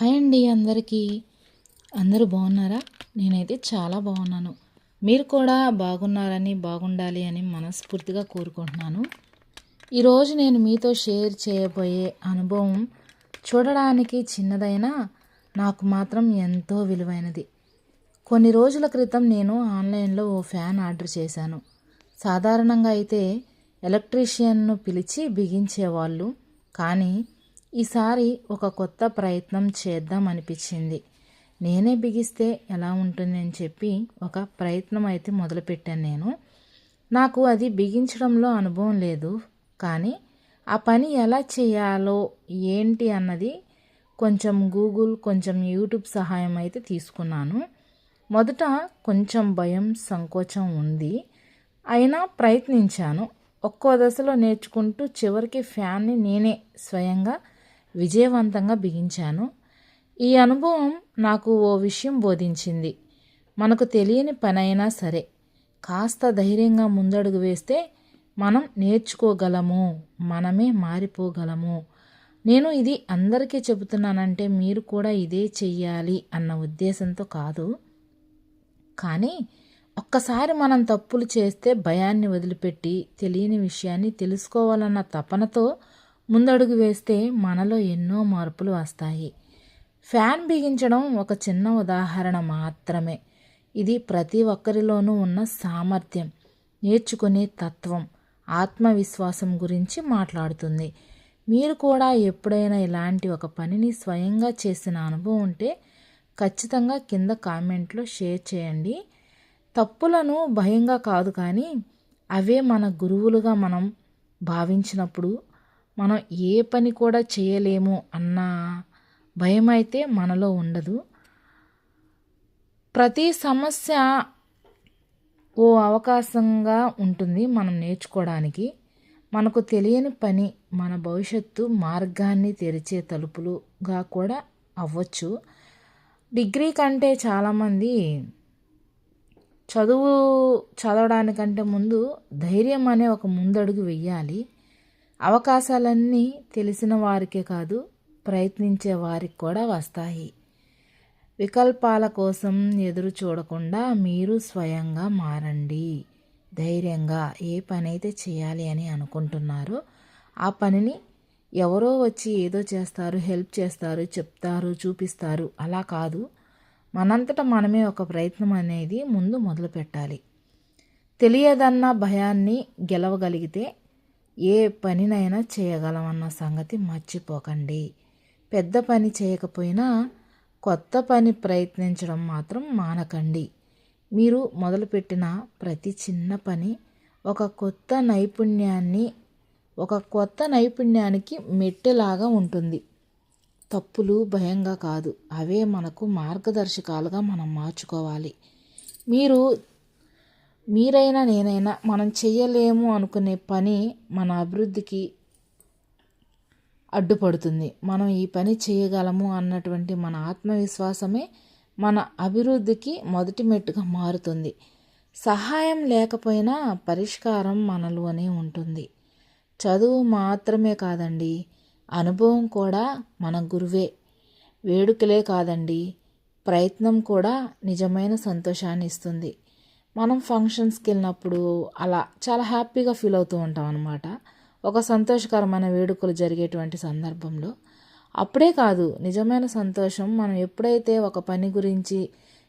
Hi అండి అందరికీ. అందరూ బాగున్నారా? నేనైతే చాలా బాగున్నాను. మీరు కూడా బాగున్నారని బాగుండాలి అని మనస్ఫూర్తిగా కోరుకుంటున్నాను. ఈరోజు నేను మీతో షేర్ చేయబోయే అనుభవం చూడడానికి చిన్నదైనా నాకు మాత్రం ఎంతో విలువైనది. కొన్ని రోజుల క్రితం నేను ఆన్లైన్లో ఓ ఫ్యాన్ ఆర్డర్ చేశాను. సాధారణంగా అయితే ఎలక్ట్రీషియన్ను పిలిచి బిగించేవాళ్ళు. కానీ ఈసారి ఒక కొత్త ప్రయత్నం చేద్దాం అనిపించింది. నేనే బిగిస్తే ఎలా ఉంటుంది అని చెప్పి ఒక ప్రయత్నం అయితే మొదలుపెట్టాను నేను. నాకు అది బిగించడంలో అనుభవం లేదు. కానీ ఆ పని ఎలా చేయాలో ఏంటి అన్నది కొంచెం గూగుల్ కొంచెం యూట్యూబ్ సహాయం అయితే తీసుకున్నాను. మొదట కొంచెం భయం సంకోచం ఉంది. అయినా ప్రయత్నించాను. ఒక్కో దశలో నేర్చుకుంటూ చివరికి ఫ్యాన్ని నేనే స్వయంగా విజయవంతంగా బిగించాను. ఈ అనుభవం నాకు ఓ విషయం బోధించింది. మనకు తెలియని పనైనా సరే కాస్త ధైర్యంగా ముందడుగు వేస్తే మనం నేర్చుకోగలము మనమే మారిపోగలము. నేను ఇది అందరికీ చెబుతున్నానంటే మీరు కూడా ఇదే చెయ్యాలి అన్న ఉద్దేశంతో కాదు. కానీ ఒక్కసారి మనం తప్పులు చేస్తే భయాన్ని వదిలిపెట్టి తెలియని విషయాన్ని తెలుసుకోవాలన్న తపనతో ముందడుగు వేస్తే మనలో ఎన్నో మార్పులు వస్తాయి. ఫ్యాన్ బిగించడం ఒక చిన్న ఉదాహరణ మాత్రమే. ఇది ప్రతి ఒక్కరిలోనూ ఉన్న సామర్థ్యం నేర్చుకునే తత్వం ఆత్మవిశ్వాసం గురించి మాట్లాడుతుంది. మీరు కూడా ఎప్పుడైనా ఇలాంటి ఒక పనిని స్వయంగా చేసిన అనుభవం ఉంటే ఖచ్చితంగా కింద కామెంట్లో షేర్ చేయండి. తప్పులను భయంగా కాదు కానీ అవే మన గురువులుగా మనం భావించినప్పుడు మనం ఏ పని కూడా చేయలేము అన్న భయం అయితే మనలో ఉండదు. ప్రతి సమస్య ఓ అవకాశంగా ఉంటుంది మనం నేర్చుకోవడానికి. మనకు తెలియని పని మన భవిష్యత్తు మార్గాన్ని తెరిచే తలుపులుగా కూడా అవ్వచ్చు. డిగ్రీ కంటే చాలామంది చదువు చదవడానికంటే ముందు ధైర్యం అనే ఒక ముందడుగు వెయ్యాలి అవకాశాలన్నీ తెలిసిన వారికే కాదు ప్రయత్నించే వారికి కూడా వస్తాయి. వికల్పాల కోసం ఎదురు చూడకుండా మీరు స్వయంగా మారండి. ధైర్యంగా ఏ పని అయితే చేయాలి అని అనుకుంటున్నారో ఆ పనిని ఎవరో వచ్చి ఏదో చేస్తారు హెల్ప్ చేస్తారు చెప్తారు చూపిస్తారు. అలా కాదు. మనంతట మనమే ఒక ప్రయత్నం అనేది ముందు మొదలు పెట్టాలి తెలియదన్న భయాన్ని గెలవగలిగితే ఏ పనినైనా చేయగలమన్న సంగతి మర్చిపోకండి. పెద్ద పని చేయకపోయినా కొత్త పని ప్రయత్నించడం మాత్రం మానకండి. మీరు మొదలుపెట్టిన ప్రతి చిన్న పని ఒక కొత్త నైపుణ్యాన్ని ఒక కొత్త నైపుణ్యానికి మెట్టెలాగా ఉంటుంది. తప్పులు భయంగా కాదు. అవే మనకు మార్గదర్శకాలుగా మనం మార్చుకోవాలి. మీరు మీరైనా నేనైనా మనం చేయలేము అనుకునే పని మన అభివృద్ధికి అడ్డుపడుతుంది. మనం ఈ పని చేయగలము అన్నటువంటి మన ఆత్మవిశ్వాసమే మన అభివృద్ధికి మొదటి మెట్టుగా మారుతుంది. సహాయం లేకపోయినా పరిష్కారం మనలోనే ఉంటుంది. చదువు మాత్రమే కాదండి అనుభవం కూడా మన గురువే. వేడుకలే కాదండి ప్రయత్నం కూడా నిజమైన సంతోషాన్ని ఇస్తుంది. మనం ఫంక్షన్స్కి వెళ్ళినప్పుడు అలా చాలా హ్యాపీగా ఫీల్ అవుతూ ఉంటాం అనమాట ఒక సంతోషకరమైన వేడుకలు జరిగేటువంటి సందర్భంలో. అప్పుడే కాదు నిజమైన సంతోషం మనం ఎప్పుడైతే ఒక పని గురించి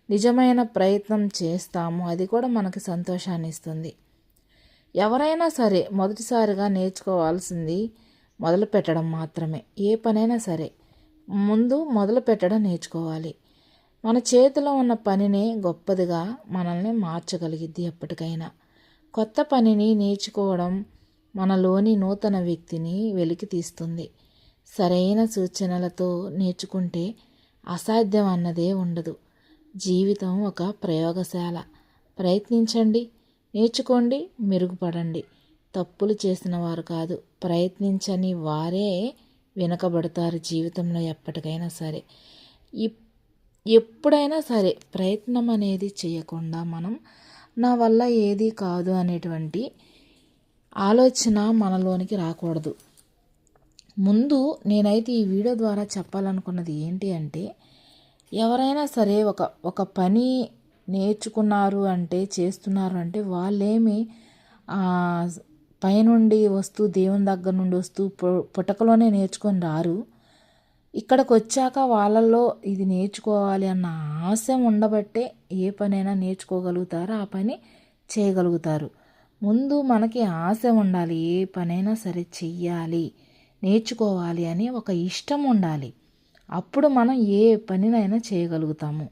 నిజమైన ప్రయత్నం చేస్తామో అది కూడా మనకి సంతోషాన్ని ఇస్తుంది. ఎవరైనా సరే మొదటిసారిగా నేర్చుకోవాల్సింది మొదలు పెట్టడం మాత్రమే. ఏ పనైనా సరే ముందు మొదలు పెట్టడం నేర్చుకోవాలి. మన చేతిలో ఉన్న పనినే గొప్పదిగా మనల్ని మార్చగలిగిద్ది ఎప్పటికైనా. కొత్త పనిని నేర్చుకోవడం మనలోని నూతన వ్యక్తిని వెలికి తీస్తుంది. సరైన సూచనలతో నేర్చుకుంటే అసాధ్యం అన్నదే ఉండదు. జీవితం ఒక ప్రయోగశాల. ప్రయత్నించండి నేర్చుకోండి మెరుగుపడండి. తప్పులు చేసిన వారు కాదు ప్రయత్నించని వారే వెనకబడతారు జీవితంలో ఎప్పటికైనా సరే. ఈ ఎప్పుడైనా సరే ప్రయత్నం అనేది చేయకుండా మనం నా వల్ల ఏది కాదు అనేటువంటి ఆలోచన మనలోనికి రాకూడదు. ముందు నేనైతే ఈ వీడియో ద్వారా చెప్పాలనుకున్నది ఏంటి అంటే ఎవరైనా సరే ఒక ఒక పని నేర్చుకున్నారు అంటే చేస్తున్నారు అంటే వాళ్ళేమి పైనుండి వస్తూ దేవుని దగ్గర నుండి వస్తూ పుటకలోనే నేర్చుకొని రారు. ఇక్కడికి వచ్చాక వాళ్ళల్లో ఇది నేర్చుకోవాలి అన్న ఆశ ఉండబట్టే ఏ పనైనా నేర్చుకోగలుగుతారో ఆ పని చేయగలుగుతారు. ముందు మనకి ఆశ ఉండాలి ఏ పనైనా సరే చెయ్యాలి నేర్చుకోవాలి అని ఒక ఇష్టం ఉండాలి. అప్పుడు మనం ఏ పనినైనా చేయగలుగుతాము.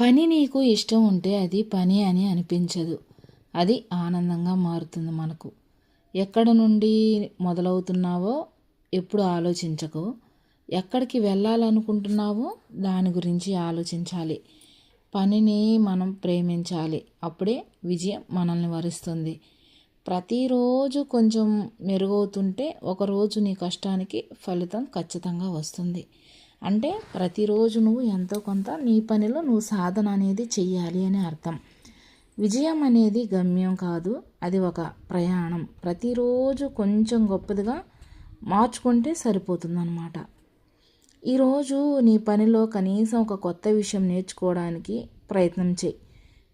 పని నీకు ఇష్టం ఉంటే అది పని అని అనిపించదు. అది ఆనందంగా మారుతుంది మనకు. ఎక్కడ నుండి మొదలవుతున్నావో ఎప్పుడు ఆలోచించకు. ఎక్కడికి వెళ్ళాలనుకుంటున్నావో దాని గురించి ఆలోచించాలి. పనిని మనం ప్రేమించాలి. అప్పుడే విజయం మనల్ని వరిస్తుంది. ప్రతిరోజు కొంచెం మెరుగవుతుంటే ఒకరోజు నీ కష్టానికి ఫలితం ఖచ్చితంగా వస్తుంది. అంటే ప్రతిరోజు నువ్వు ఎంతో కొంత నీ పనిలో నువ్వు సాధన అనేది చెయ్యాలి అని అర్థం. విజయం అనేది గమ్యం కాదు అది ఒక ప్రయాణం. ప్రతిరోజు కొంచెం గొప్పదిగా మార్చుకుంటే సరిపోతుందన్నమాట. ఈరోజు నీ పనిలో కనీసం ఒక కొత్త విషయం నేర్చుకోవడానికి ప్రయత్నం చేయి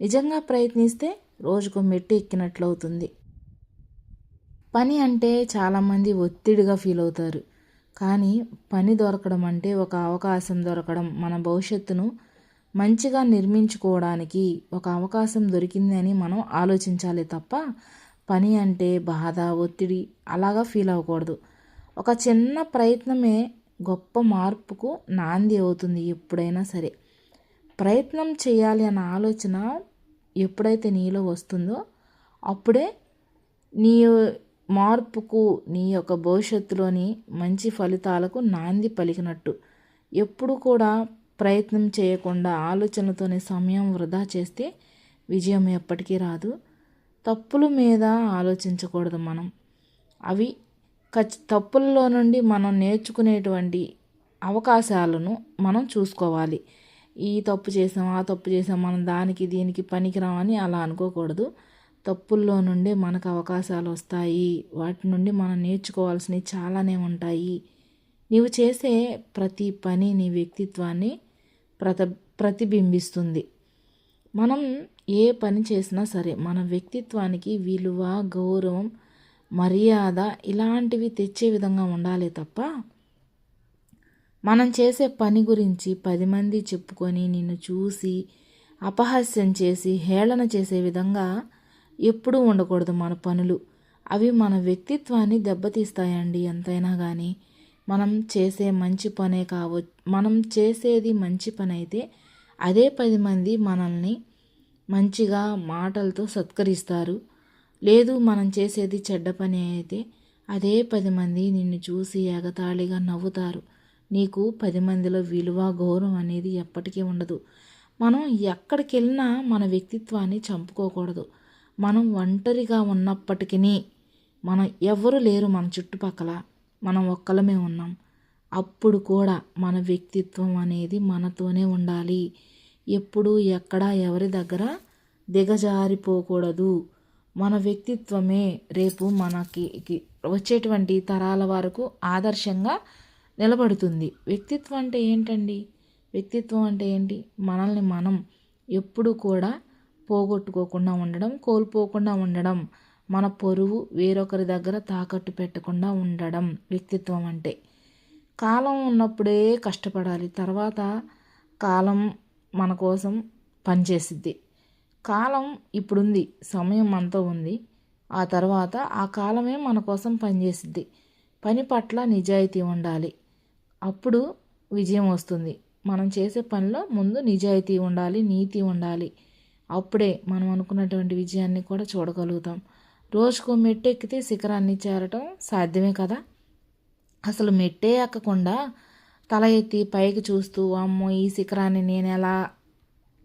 నిజంగా ప్రయత్నిస్తే రోజుకు మెట్టు ఎక్కినట్లు అవుతుంది పని అంటే చాలామంది ఒత్తిడిగా ఫీల్ అవుతారు కానీ పని దొరకడం అంటే ఒక అవకాశం దొరకడం మన భవిష్యత్తును మంచిగా నిర్మించుకోవడానికి ఒక అవకాశం దొరికింది అని మనం ఆలోచించాలి తప్ప పని అంటే బాధ ఒత్తిడి అలాగా ఫీల్ అవ్వకూడదు. ఒక చిన్న ప్రయత్నమే గొప్ప మార్పుకు నాంది అవుతుంది ఎప్పుడైనా సరే. ప్రయత్నం చేయాలి అన్న ఆలోచన ఎప్పుడైతే నీలో వస్తుందో అప్పుడే నీ మార్పుకు నీ యొక్క భవిష్యత్తులోని మంచి ఫలితాలకు నాంది పలికినట్టు. ఎప్పుడు కూడా ప్రయత్నం చేయకుండా ఆలోచనతోనే సమయం వృధా చేస్తే విజయం ఎప్పటికీ రాదు. తప్పుల మీద ఆలోచించకూడదు మనం. అవి ఖచ్చి తప్పుల్లో నుండి మనం నేర్చుకునేటువంటి అవకాశాలను మనం చూసుకోవాలి. ఈ తప్పు చేసాం ఆ తప్పు చేసాం మనం దానికి దీనికి పనికిరామని అలా అనుకోకూడదు. తప్పుల్లో నుండి మనకు అవకాశాలు వస్తాయి. వాటి నుండి మనం నేర్చుకోవాల్సినవి చాలానే ఉంటాయి. నీవు చేసే ప్రతి పని నీ వ్యక్తిత్వాన్ని ప్రత ప్రతిబింబిస్తుంది. మనం ఏ పని చేసినా సరే మన వ్యక్తిత్వానికి విలువ గౌరవం మర్యాద ఇలాంటివి తెచ్చే విధంగా ఉండాలి తప్ప మనం చేసే పని గురించి పది మంది చెప్పుకొని నిన్ను చూసి అపహాస్యం చేసి హేళన చేసే విధంగా ఎప్పుడూ ఉండకూడదు మన పనులు. అవి మన వ్యక్తిత్వాన్ని దెబ్బతీస్తాయండి ఎంతైనా కానీ మనం చేసే మంచి పనే కావచ్చు మనం చేసేది మంచి పని అయితే అదే పది మంది మనల్ని మంచిగా మాటలతో సత్కరిస్తారు. లేదు మనం చేసేది చెడ్డ పని అయితే అదే పది మంది నిన్ను చూసి ఎగతాళిగా నవ్వుతారు. నీకు పది మందిలో విలువ గౌరవం అనేది ఎప్పటికీ ఉండదు. మనం ఎక్కడికి వెళ్ళినా మన వ్యక్తిత్వాన్ని చంపుకోకూడదు. మనం ఒంటరిగా ఉన్నప్పటికీ మనం ఎవరు లేరు మన చుట్టుపక్కల. మనం ఒక్కలమే ఉన్నాం. అప్పుడు కూడా మన వ్యక్తిత్వం అనేది మనతోనే ఉండాలి. ఎప్పుడు ఎక్కడ ఎవరి దగ్గర దిగజారిపోకూడదు. మన వ్యక్తిత్వమే రేపు మనకి వచ్చేటువంటి తరాల వరకు ఆదర్శంగా నిలబడుతుంది. వ్యక్తిత్వం అంటే ఏంటండి? వ్యక్తిత్వం అంటే ఏంటి? మనల్ని మనం ఎప్పుడు కూడా పోగొట్టుకోకుండా ఉండడం కోల్పోకుండా ఉండడం మన పొరుగు వేరొకరి దగ్గర తాకట్టు పెట్టకుండా ఉండడం వ్యక్తిత్వం అంటే. కాలం ఉన్నప్పుడే కష్టపడాలి తర్వాత కాలం మన కోసం పనిచేసిద్ది. కాలం ఇప్పుడుంది సమయం అంతా ఉంది ఆ తర్వాత ఆ కాలమే మన కోసం పనిచేసిద్ది. పని పట్ల నిజాయితీ ఉండాలి అప్పుడు విజయం వస్తుంది. మనం చేసే పనిలో ముందు నిజాయితీ ఉండాలి నీతి ఉండాలి. అప్పుడే మనం అనుకున్నటువంటి విజయాన్ని కూడా చూడగలుగుతాం. రోజుకు మెట్టు ఎక్కితే శిఖరాన్ని చేరటం సాధ్యమే కదా? అసలు మెట్టే ఎక్కకుండా తల ఎత్తి పైకి చూస్తూ అమ్మో ఈ శిఖరాన్ని నేను ఎలా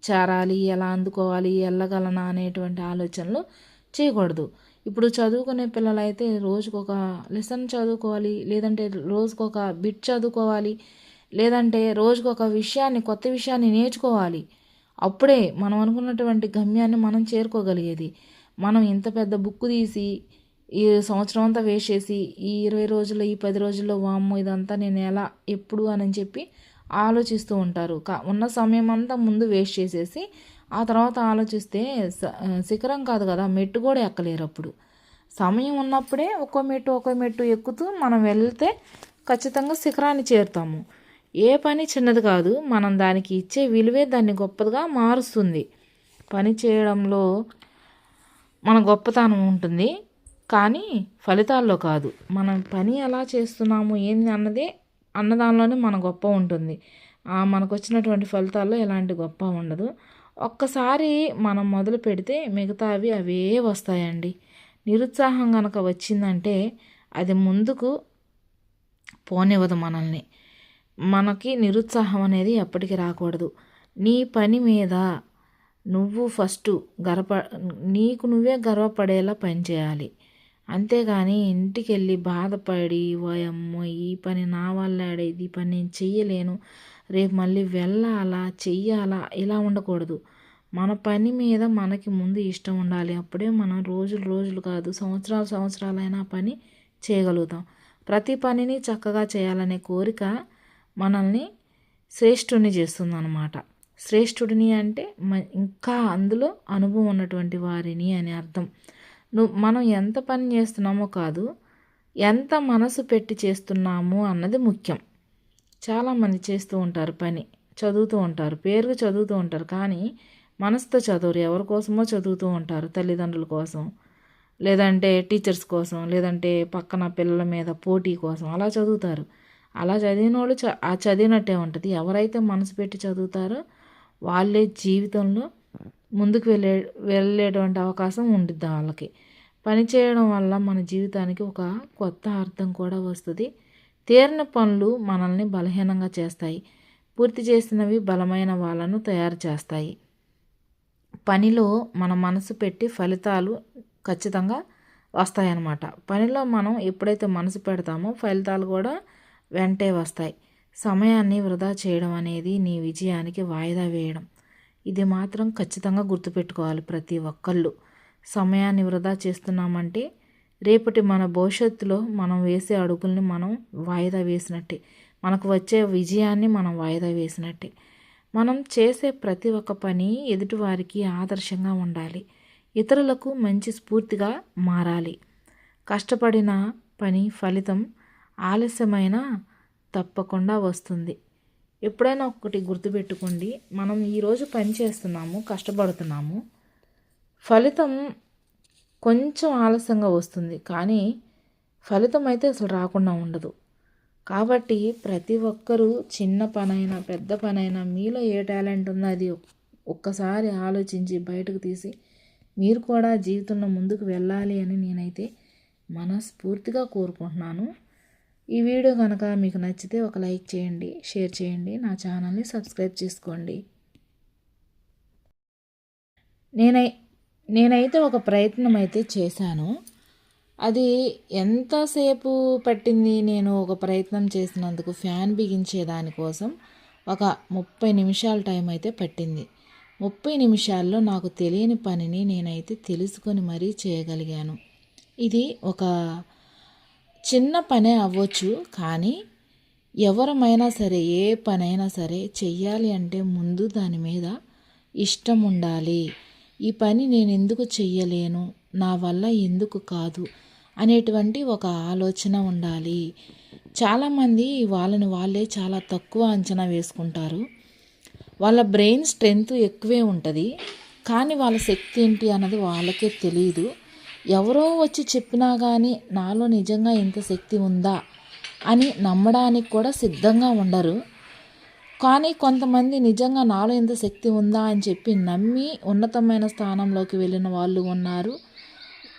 చేరాలి ఎలా అందుకోవాలి వెళ్ళగలనా అనేటువంటి ఆలోచనలు చేయకూడదు. ఇప్పుడు చదువుకునే పిల్లలైతే రోజుకొక లెసన్ చదువుకోవాలి లేదంటే రోజుకొక బిట్ చదువుకోవాలి లేదంటే రోజుకొక విషయాన్ని కొత్త విషయాన్ని నేర్చుకోవాలి. అప్పుడే మనం అనుకున్నటువంటి గమ్యాన్ని మనం చేరుకోగలిగేది. మనం ఇంత పెద్ద బుక్ తీసి ఈ సంవత్సరం అంతా వేస్ట్ చేసి ఈ ఇరవై రోజుల్లో ఈ పది రోజుల్లో వామ్మో ఇదంతా నేను ఎలా ఎప్పుడు అని చెప్పి ఆలోచిస్తూ ఉంటారు. కా ఉన్న సమయం అంతా ముందు వేస్ట్ చేసేసి ఆ తర్వాత ఆలోచిస్తే శిఖరం కాదు కదా మెట్టు కూడా ఎక్కలేరు అప్పుడు. సమయం ఉన్నప్పుడే ఒక్కో మెట్టు ఒక్కో మెట్టు ఎక్కుతూ మనం వెళ్తే ఖచ్చితంగా శిఖరాన్ని చేరుతాము. ఏ పని చిన్నది కాదు మనం దానికి ఇచ్చే విలువే దాన్ని గొప్పదిగా మారుస్తుంది. పని చేయడంలో మన గొప్పతనం ఉంటుంది కానీ ఫలితాల్లో కాదు. మనం పని ఎలా చేస్తున్నాము ఏంది అన్నదే అన్నదానిలోనే మన గొప్ప ఉంటుంది. ఆ మనకు వచ్చినటువంటి ఫలితాల్లో ఎలాంటి గొప్ప ఉండదు. ఒక్కసారి మనం మొదలు పెడితే మిగతావి అవే వస్తాయండి. నిరుత్సాహం కనుక వచ్చిందంటే అది ముందుకు పోనివ్వదు మనల్ని. మనకి నిరుత్సాహం అనేది ఎప్పటికీ రాకూడదు. నీ పని మీద నువ్వు ఫస్ట్ గర్వ నీకు నువ్వే గర్వపడేలా పని చేయాలి. అంతేగాని ఇంటికి వెళ్ళి బాధపడి ఓయమ్మో ఈ పని నా వల్ల ఆడేది ఈ పని నేను చెయ్యలేను. రేపు మళ్ళీ వెళ్ళాలా చెయ్యాలా? ఇలా ఉండకూడదు. మన పని మీద మనకి ముందు ఇష్టం ఉండాలి. అప్పుడే మనం రోజులు రోజులు కాదు సంవత్సరాలు సంవత్సరాలైనా పని చేయగలుగుతాం. ప్రతి పనిని చక్కగా చేయాలనే కోరిక మనల్ని శ్రేష్ఠుని చేస్తుందన్నమాట. శ్రేష్ఠుడిని అంటే మ- ఇంకా అందులో అనుభవం ఉన్నటువంటి వారిని అని అర్థం. నువ్వు మనం ఎంత పని చేస్తున్నామో కాదు ఎంత మనసు పెట్టి చేస్తున్నాము అన్నది ముఖ్యం. చాలామంది చేస్తూ ఉంటారు పని చదువుతూ ఉంటారు పేరుకు చదువుతూ ఉంటారు కానీ మనసుతో చదవరు. ఎవరి కోసమో చదువుతూ ఉంటారు తల్లిదండ్రుల కోసం లేదంటే టీచర్స్ కోసం లేదంటే పక్కన పిల్లల మీద పోటీ కోసం అలా చదువుతారు. అలా చదివిన వాళ్ళు చ ఆ చదివినట్టే ఉంటుంది. ఎవరైతే మనసు పెట్టి చదువుతారో వాళ్ళే జీవితంలో ముందుకు వెళ్ళే వెళ్ళేటువంటి అవకాశం ఉంటుంది వాళ్ళకి. పని చేయడం వల్ల మన జీవితానికి ఒక కొత్త అర్థం కూడా వస్తుంది. తీరిన పనులు మనల్ని బలహీనంగా చేస్తాయి. పూర్తి చేసినవి బలమైన వాళ్ళను తయారు చేస్తాయి. పనిలో మన మనసు పెట్టి ఫలితాలు ఖచ్చితంగా వస్తాయన్నమాట. పనిలో మనం ఎప్పుడైతే మనసు పెడతామో ఫలితాలు కూడా వెంటే వస్తాయి. సమయాన్ని వృధా చేయడం అనేది నీ విజయానికి వాయిదా వేయడం. ఇది మాత్రం ఖచ్చితంగా గుర్తుపెట్టుకోవాలి ప్రతి ఒక్కళ్ళు. సమయాన్ని వృధా చేస్తున్నామంటే రేపటి మన భవిష్యత్తులో మనం వేసే అడుగుల్ని మనం వాయిదా వేసినట్టే. మనకు వచ్చే విజయాన్ని మనం వాయిదా వేసినట్టే. మనం చేసే ప్రతి ఒక్క పని ఎదుటివారికి ఆదర్శంగా ఉండాలి. ఇతరులకు మంచి స్ఫూర్తిగా మారాలి. కష్టపడిన పని ఫలితం ఆలస్యమైన తప్పకుండా వస్తుంది. ఎప్పుడైనా ఒకటి గుర్తుపెట్టుకోండి మనం ఈరోజు పని చేస్తున్నాము కష్టపడుతున్నాము. ఫలితం కొంచెం ఆలస్యంగా వస్తుంది కానీ ఫలితం అయితే అసలు రాకుండా ఉండదు. కాబట్టి ప్రతి ఒక్కరూ చిన్న పనైనా పెద్ద పనైనా మీలో ఏ టాలెంట్ ఉందో అది ఒక్కసారి ఆలోచించి బయటకు తీసి మీరు కూడా జీవితంలో ముందుకు వెళ్ళాలి అని నేనైతే మనస్ఫూర్తిగా కోరుకుంటున్నాను. ఈ వీడియో కనుక మీకు నచ్చితే ఒక లైక్ చేయండి షేర్ చేయండి నా ఛానల్ని సబ్స్క్రైబ్ చేసుకోండి. నేనై నేనైతే ఒక ప్రయత్నం అయితే చేశాను. అది ఎంతసేపు పట్టింది నేను ఒక ప్రయత్నం చేసినందుకు ఫ్యాన్ బిగించే దానికోసం ఒక ముప్పై నిమిషాల టైం అయితే పట్టింది. ముప్పై నిమిషాల్లో నాకు తెలియని పనిని నేనైతే తెలుసుకొని మరీ చేయగలిగాను. ఇది ఒక చిన్న పనే అవ్వచ్చు కానీ ఎవరమైనా సరే ఏ పనైనా సరే చెయ్యాలి అంటే ముందు దాని మీద ఇష్టం ఉండాలి. ఈ పని నేను ఎందుకు చెయ్యలేను నా వల్ల ఎందుకు కాదు అనేటువంటి ఒక ఆలోచన ఉండాలి. చాలామంది వాళ్ళని వాళ్ళే చాలా తక్కువ అంచనా వేసుకుంటారు. వాళ్ళ బ్రెయిన్ స్ట్రెంగ్త్ ఎక్కువే ఉంటుంది కానీ వాళ్ళ శక్తి ఏంటి అన్నది వాళ్ళకే తెలియదు ఎవరో వచ్చి చెప్పినా కానీ నాలో నిజంగా ఇంత శక్తి ఉందా అని నమ్మడానికి కూడా సిద్ధంగా ఉండరు. కానీ కొంతమంది నిజంగా నాలో ఇంత శక్తి ఉందా అని చెప్పి నమ్మి ఉన్నతమైన స్థానంలోకి వెళ్ళిన వాళ్ళు ఉన్నారు.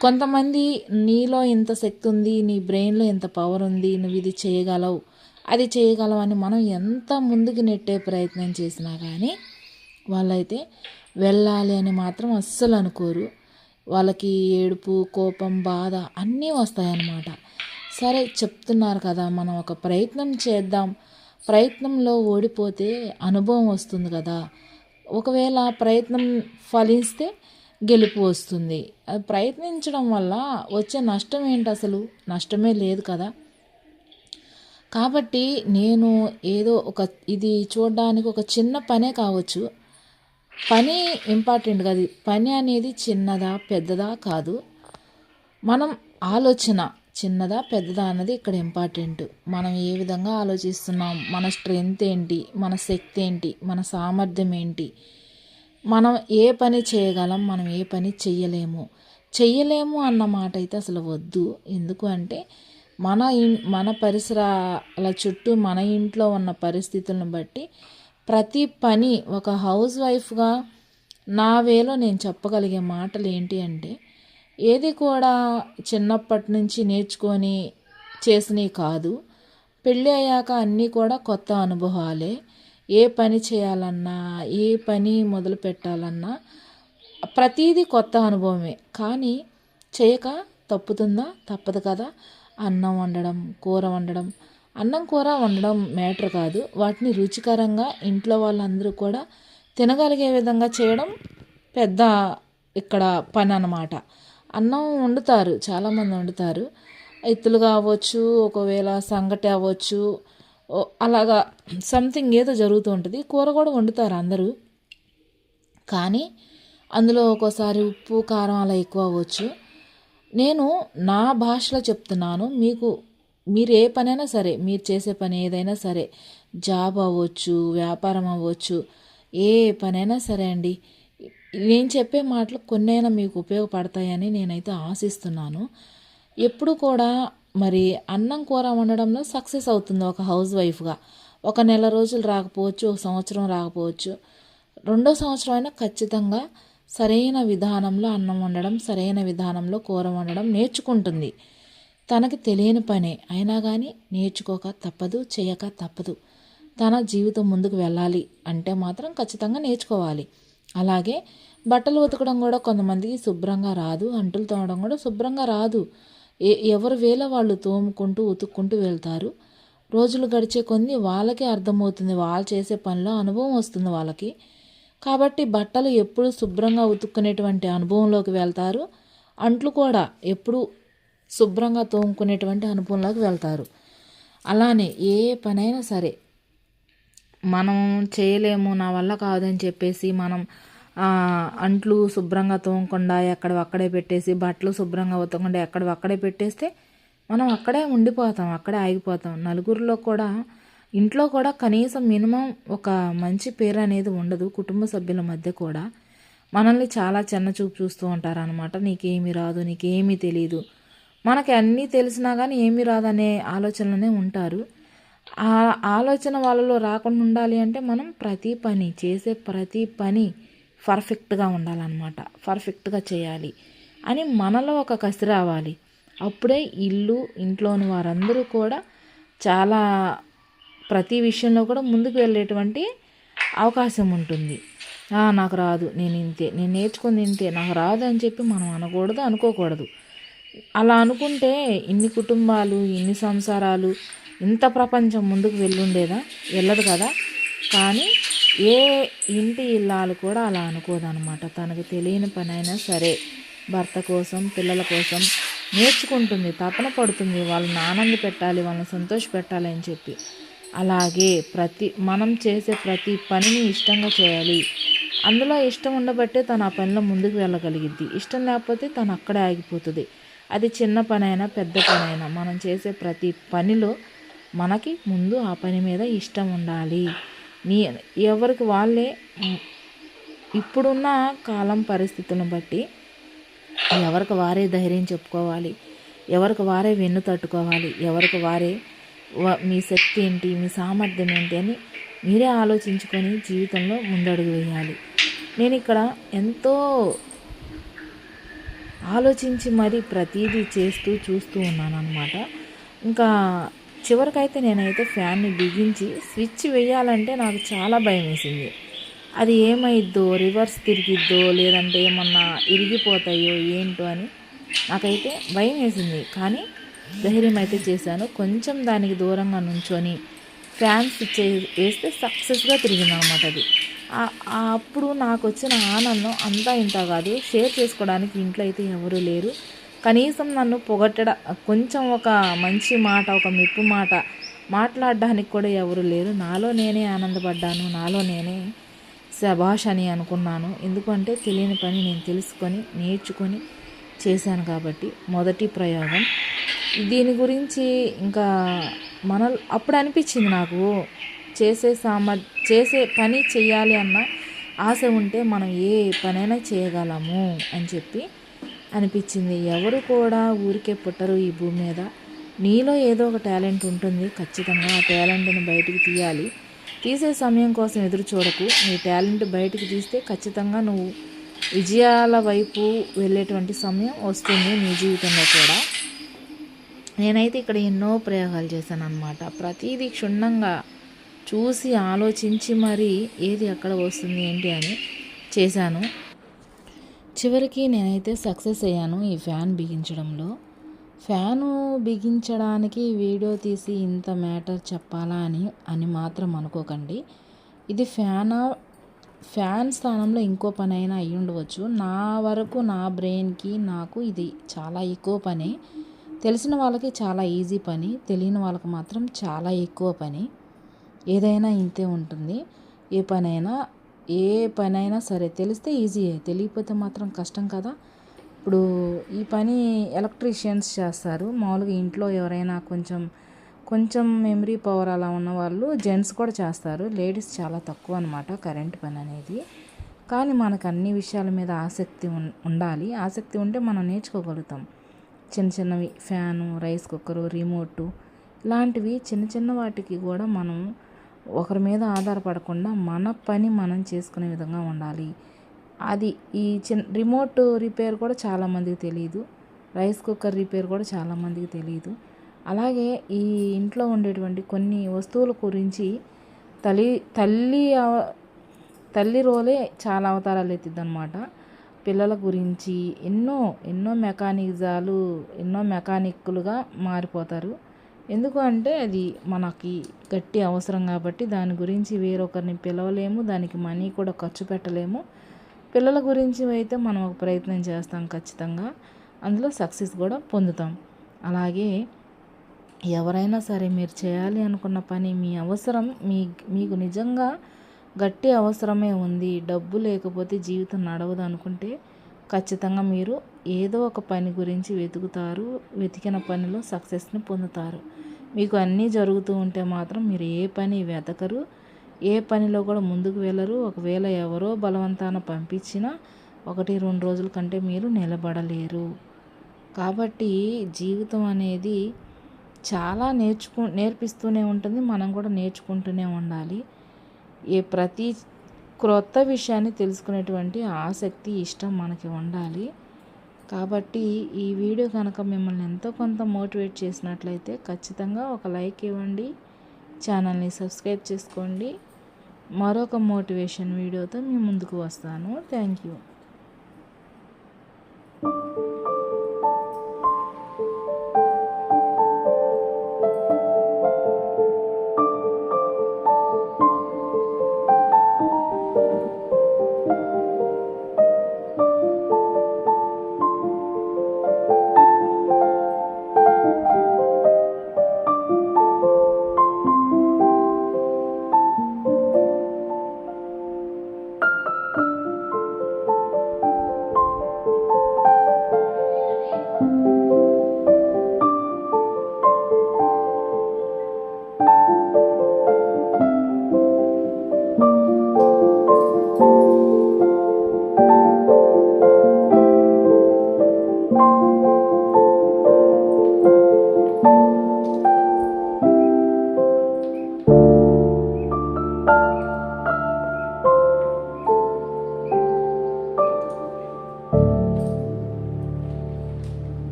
కొంతమంది నీలో ఇంత శక్తి ఉంది నీ బ్రెయిన్లో ఇంత పవర్ ఉంది నువ్వు ఇది చేయగలవు అది చేయగలవు అని మనం ఎంత ముందుకు నెట్టే ప్రయత్నం చేసినా కానీ వాళ్ళైతే వెళ్ళాలి అని మాత్రం అస్సలు అనుకోరు. వాళ్ళకి ఏడుపు కోపం బాధ అన్నీ వస్తాయన్నమాట. సరే చెప్తున్నారు కదా మనం ఒక ప్రయత్నం చేద్దాం. ప్రయత్నంలో ఓడిపోతే అనుభవం వస్తుంది కదా. ఒకవేళ ప్రయత్నం ఫలిస్తే గెలుపు వస్తుంది. అది ప్రయత్నించడం వల్ల వచ్చే నష్టం ఏంటి అసలు? నష్టమే లేదు కదా. కాబట్టి నేను ఏదో ఒక ఇది చూడడానికి ఒక చిన్న పనే కావచ్చు. పని ఇంపార్టెంట్ కాదు పని అనేది చిన్నదా పెద్దదా కాదు. మనం ఆలోచన చిన్నదా పెద్దదా అన్నది ఇక్కడ ఇంపార్టెంట్ మనం ఏ విధంగా ఆలోచిస్తున్నాం మన స్ట్రెంగ్త్ ఏంటి మన శక్తి ఏంటి మన సామర్థ్యం ఏంటి. మనం ఏ పని చేయగలం మనం ఏ పని చెయ్యలేము. చెయ్యలేము అన్న మాట అయితే అసలు వద్దు. ఎందుకు అంటే మన ఇన్ మన పరిసరాల చుట్టూ మన ఇంట్లో ఉన్న పరిస్థితులను బట్టి ప్రతి పని ఒక హౌస్ వైఫ్గా నా వేలో నేను చెప్పగలిగే మాటలు ఏంటి అంటే ఏది కూడా చిన్నప్పటి నుంచి నేర్చుకొని చేసినవి కాదు. పెళ్ళి అయ్యాక అన్నీ కూడా కొత్త అనుభవాలే. ఏ పని చేయాలన్నా ఏ పని మొదలు పెట్టాలన్నా ప్రతీది కొత్త అనుభవమే. కానీ చేయక తప్పుతుందా? తప్పదు కదా. అన్నం వండడం కూర వండడం అన్నం కూర వండడం మ్యాటర్ కాదు. వాటిని రుచికరంగా ఇంట్లో వాళ్ళందరూ కూడా తినగలిగే విధంగా చేయడం పెద్ద ఇక్కడ పని అన్నమాట. అన్నం వండుతారు చాలామంది వండుతారు. ఎత్తులుగా అవ్వచ్చు ఒకవేళ సంగటి అవ్వచ్చు అలాగా సంథింగ్ ఏదో జరుగుతూ ఉంటుంది. కూర కూడా వండుతారు అందరూ. కానీ అందులో ఒక్కోసారి ఉప్పు కారం అలా ఎక్కువ అవ్వచ్చు. నేను నా భాషలో చెప్తున్నాను మీకు మీరు ఏ పనైనా సరే మీరు చేసే పని ఏదైనా సరే జాబ్ అవ్వచ్చు వ్యాపారం అవ్వచ్చు ఏ పనైనా సరే అండి. నేను చెప్పే మాటలు కొన్నైనా మీకు ఉపయోగపడతాయని నేనైతే ఆశిస్తున్నాను. ఎప్పుడు కూడా మరి అన్నం కూర వండడంలో సక్సెస్ అవుతుంది ఒక హౌస్ వైఫ్గా. ఒక నెల రోజులు రాకపోవచ్చు ఒక సంవత్సరం రాకపోవచ్చు. రెండో సంవత్సరం అయినా ఖచ్చితంగా సరైన విధానంలో అన్నం వండడం సరైన విధానంలో కూర వండడం నేర్చుకుంటుంది. తనకి తెలియని పనే అయినా కానీ నేర్చుకోక తప్పదు చేయక తప్పదు. తన జీవితం ముందుకు వెళ్ళాలి అంటే మాత్రం ఖచ్చితంగా నేర్చుకోవాలి. అలాగే బట్టలు ఉతకడం కూడా కొంతమందికి శుభ్రంగా రాదు అంటులు తోమడం కూడా శుభ్రంగా రాదు. ఏ ఎవరు వేల వాళ్ళు తోముకుంటూ ఉతుక్కుంటూ వెళ్తారు. రోజులు గడిచే కొన్ని వాళ్ళకే అర్థమవుతుంది వాళ్ళు చేసే పనిలో అనుభవం వస్తుంది వాళ్ళకి. కాబట్టి బట్టలు ఎప్పుడు శుభ్రంగా ఉతుక్కునేటువంటి అనుభవంలోకి వెళ్తారు. అంట్లు కూడా ఎప్పుడు శుభ్రంగా తోముకునేటువంటి అనుభవంలోకి వెళ్తారు. అలానే ఏ పనైనా సరే మనం చేయలేము నా వల్ల కాదని చెప్పేసి మనం అంట్లు శుభ్రంగా తోమకుండా ఎక్కడ అక్కడే పెట్టేసి బట్టలు శుభ్రంగా ఉతకకుండా ఎక్కడ అక్కడే పెట్టేస్తే మనం అక్కడే ఉండిపోతాం అక్కడే ఆగిపోతాం. నలుగురిలో కూడా ఇంట్లో కూడా కనీసం మినిమం ఒక మంచి పేరు అనేది ఉండదు. కుటుంబ సభ్యుల మధ్య కూడా మనల్ని చాలా చిన్న చూపు చూస్తూ ఉంటారు అనమాట నీకేమీ రాదు నీకేమీ తెలియదు మనకి అన్నీ తెలిసినా కానీ ఏమీ రాదనే ఆలోచనలోనే ఉంటారు. ఆ ఆలోచన వాళ్ళలో రాకుండా ఉండాలి అంటే మనం ప్రతి పని చేసే ప్రతి పని పర్ఫెక్ట్గా ఉండాలన్నమాట. పర్ఫెక్ట్గా చేయాలి అని మనలో ఒక కసి రావాలి. అప్పుడే ఇల్లు ఇంట్లోని వారందరూ కూడా చాలా ప్రతి విషయంలో కూడా ముందుకు వెళ్ళేటువంటి అవకాశం ఉంటుంది. నాకు రాదు నేను ఇంతే నేను నేర్చుకుంది ఇంతే నాకు రాదు అని చెప్పి మనం అనకూడదు అనుకోకూడదు. అలా అనుకుంటే ఇన్ని కుటుంబాలు ఇన్ని సంసారాలు ఇంత ప్రపంచం ముందుకు వెళ్ళుండేదా? వెళ్ళదు కదా? కానీ ఏ ఇంటి ఇల్లాలు కూడా అలా అనుకోదన్నమాట. తనకు తెలియని పని అయినా సరే భర్త కోసం పిల్లల కోసం నేర్చుకుంటుంది తపన పడుతుంది. వాళ్ళని ఆనంద పెట్టాలి వాళ్ళని సంతోష పెట్టాలి అని చెప్పి. అలాగే ప్రతి మనం చేసే ప్రతి పనిని ఇష్టంగా చేయాలి. అందులో ఇష్టం ఉండబట్టే తను ఆ పనిలో ముందుకు వెళ్ళగలిగిద్ది. ఇష్టం లేకపోతే తను అక్కడే ఆగిపోతుంది. అది చిన్న పని అయినా పెద్ద పని అయినా మనం చేసే ప్రతి పనిలో మనకి ముందు ఆ పని మీద ఇష్టం ఉండాలి. నీ ఎవరికి వాళ్ళే ఇప్పుడున్న కాలం పరిస్థితులను బట్టి ఎవరికి వారే ధైర్యం చెప్పుకోవాలి. ఎవరికి వారే వెన్ను తట్టుకోవాలి. ఎవరికి వారే వ- మీ శక్తి ఏంటి మీ సామర్థ్యం ఏంటి అని మీరే ఆలోచించుకొని జీవితంలో ముందడుగు వేయాలి. నేను ఇక్కడ ఎంతో ఆలోచించి మరి ప్రతిదీ చేస్తూ చూస్తూ ఉన్నాను అనమాట ఇంకా చివరికైతే నేనైతే ఫ్యాన్ని బిగించి స్విచ్ వేయాలంటే నాకు చాలా భయం వేసింది అది ఏమైద్దో రివర్స్ తిరిగిద్దో లేదంటే ఏమన్నా ఇరిగిపోతాయో ఏంటో అని నాకైతే భయం వేసింది కానీ ధైర్యం అయితే చేశాను. కొంచెం దానికి దూరంగా నుంచొని ఫ్యాన్ స్విచ్ వేస్తే సక్సెస్గా తిరిగింది అనమాట అది. అప్పుడు నాకు వచ్చిన ఆనందం అంతా ఇంత కాదు. షేర్ చేసుకోవడానికి ఇంట్లో అయితే ఎవరు లేరు. కనీసం నన్ను పొగట్టడ కొంచెం ఒక మంచి మాట ఒక మెప్పు మాట మాట్లాడడానికి కూడా ఎవరు లేరు. నాలో నేనే ఆనందపడ్డాను. నాలో నేనే శభాష్ అని అనుకున్నాను. ఎందుకంటే తెలియని పని నేను తెలుసుకొని నేర్చుకొని చేశాను కాబట్టి మొదటి ప్రయోగం. దీని గురించి ఇంకా మన అప్పుడు అనిపించింది నాకు చేసే సామర్ చేసే పని చేయాలి అన్న ఆశ ఉంటే మనం ఏ పనైనా చేయగలము అని చెప్పి అనిపించింది. ఎవరు కూడా ఊరికే పుట్టరు ఈ భూమి మీద. నీలో ఏదో ఒక టాలెంట్ ఉంటుంది. ఖచ్చితంగా ఆ టాలెంట్ని బయటికి తీయాలి. తీసే సమయం కోసం ఎదురు చూడకు. నీ టాలెంట్ బయటికి తీస్తే ఖచ్చితంగా నువ్వు విజయాల వైపు వెళ్ళేటువంటి సమయం వస్తుంది నీ జీవితంలో కూడా. నేనైతే ఇక్కడ ఎన్నో ప్రయోగాలు చేశాను అనమాట ప్రతిదీ క్షుణ్ణంగా చూసి ఆలోచించి మరి ఏది ఎక్కడ వస్తుంది ఏంటి అని చేశాను. చివరికి నేనైతే సక్సెస్ అయ్యాను ఈ ఫ్యాన్ బిగించడంలో. ఫ్యాను బిగించడానికి వీడియో తీసి ఇంత మ్యాటర్ చెప్పాలా అని అని మాత్రం అనుకోకండి. ఇది ఫ్యాన్ ఫ్యాన్ స్థానంలో ఇంకో పని అయినా అయి ఉండవచ్చు. నా వరకు నా బ్రెయిన్కి నాకు ఇది చాలా ఎక్కువ పని. తెలిసిన వాళ్ళకి చాలా ఈజీ పని తెలియని వాళ్ళకి మాత్రం చాలా ఎక్కువ పని. ఏదైనా ఇంతే ఉంటుంది. ఏ పనైనా ఏ పనైనా సరే తెలిస్తే ఈజీయే తెలియకపోతే మాత్రం కష్టం కదా. ఇప్పుడు ఈ పని ఎలక్ట్రీషియన్స్ చేస్తారు. మామూలుగా ఇంట్లో ఎవరైనా కొంచెం కొంచెం మెమరీ పవర్ అలా ఉన్న వాళ్ళు జెంట్స్ కూడా చేస్తారు. లేడీస్ చాలా తక్కువ అనమాట కరెంట్ పని అనేది. కానీ మనకు అన్ని విషయాల మీద ఆసక్తి ఉన్- ఉండాలి. ఆసక్తి ఉంటే మనం నేర్చుకోగలుగుతాం. చిన్న చిన్నవి ఫ్యాను రైస్ కుక్కరు రిమోటు ఇలాంటివి చిన్న చిన్న వాటికి కూడా మనం ఒకరి మీద ఆధారపడకుండా మన పని మనం చేసుకునే విధంగా ఉండాలి. అది ఈ చిన్న రిమోట్ రిపేర్ కూడా చాలామందికి తెలియదు రైస్ కుక్కర్ రిపేర్ కూడా చాలామందికి తెలియదు అలాగే ఈ ఇంట్లో ఉండేటువంటి కొన్ని వస్తువుల గురించి తల్లి తల్లి అవ- తల్లి రోలే చాలా అవతారాలు ఎత్తిద్దనమాట పిల్లల గురించి ఎన్నో ఎన్నో మెకానిజాలు ఎన్నో మెకానిక్కులుగా మారిపోతారు. ఎందుకు అంటే అది మనకి గట్టి అవసరం కాబట్టి దాని గురించి వేరొకరిని పిలవలేము దానికి మనీ కూడా ఖర్చు పెట్టలేము. పిల్లల గురించి అయితే మనం ఒక ప్రయత్నం చేస్తాం ఖచ్చితంగా. అందులో సక్సెస్ కూడా పొందుతాం. అలాగే ఎవరైనా సరే మీరు చేయాలి అనుకున్న పని మీ అవసరం మీ మీకు నిజంగా గట్టి అవసరమే ఉంది డబ్బు లేకపోతే జీవితం నడవదు అనుకుంటే ఖచ్చితంగా మీరు ఏదో ఒక పని గురించి వెతుకుతారు వెతికిన పనిలో సక్సెస్ని పొందుతారు. మీకు అన్నీ జరుగుతూ ఉంటే మాత్రం మీరు ఏ పని వెతకరు. ఏ పనిలో కూడా ముందుకు వెళ్ళరు. ఒకవేళ ఎవరో బలవంతాన పంపించినా ఒకటి రెండు రోజుల కంటే మీరు నిలబడలేరు. కాబట్టి జీవితం అనేది చాలా నేర్చుకు నేర్పిస్తూనే ఉంటుంది. మనం కూడా నేర్చుకుంటూనే ఉండాలి. ఏ ప్రతి క్రొత్త విషయాన్ని తెలుసుకునేటువంటి ఆసక్తి ఇష్టం మనకి ఉండాలి. కాబట్టి ఈ వీడియో కనుక మిమ్మల్ని ఎంతో కొంత మోటివేట్ చేసినట్లయితే ఖచ్చితంగా ఒక లైక్ ఇవ్వండి ఛానల్ని సబ్స్క్రైబ్ చేసుకోండి. మరొక మోటివేషన్ వీడియోతో మీ ముందుకు వస్తాను. Thank you.